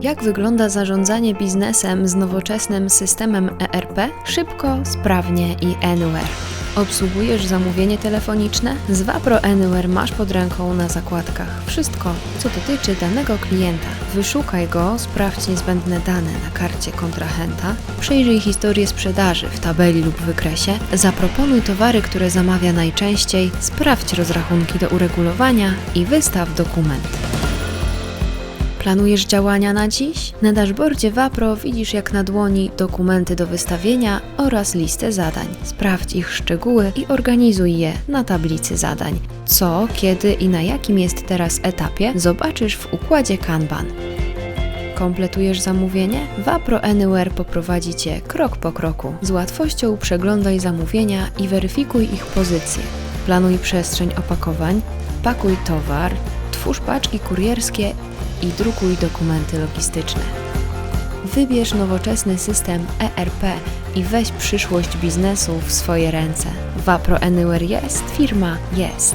Jak wygląda zarządzanie biznesem z nowoczesnym systemem ERP? Szybko, sprawnie i anywhere. Obsługujesz zamówienie telefoniczne? Z Wapro Anywhere masz pod ręką na zakładkach wszystko, co dotyczy danego klienta. Wyszukaj go, sprawdź niezbędne dane na karcie kontrahenta, przejrzyj historię sprzedaży w tabeli lub wykresie, zaproponuj towary, które zamawia najczęściej, sprawdź rozrachunki do uregulowania i wystaw dokument. Planujesz działania na dziś? Na dashboardzie Wapro widzisz jak na dłoni dokumenty do wystawienia oraz listę zadań. Sprawdź ich szczegóły i organizuj je na tablicy zadań. Co, kiedy i na jakim jest teraz etapie zobaczysz w układzie Kanban. Kompletujesz zamówienie? Wapro Anywhere poprowadzi Cię krok po kroku. Z łatwością przeglądaj zamówienia i weryfikuj ich pozycję. Planuj przestrzeń opakowań, pakuj towar, twórz paczki kurierskie i drukuj dokumenty logistyczne. Wybierz nowoczesny system ERP i weź przyszłość biznesu w swoje ręce. Wapro Anywhere jest, firma jest.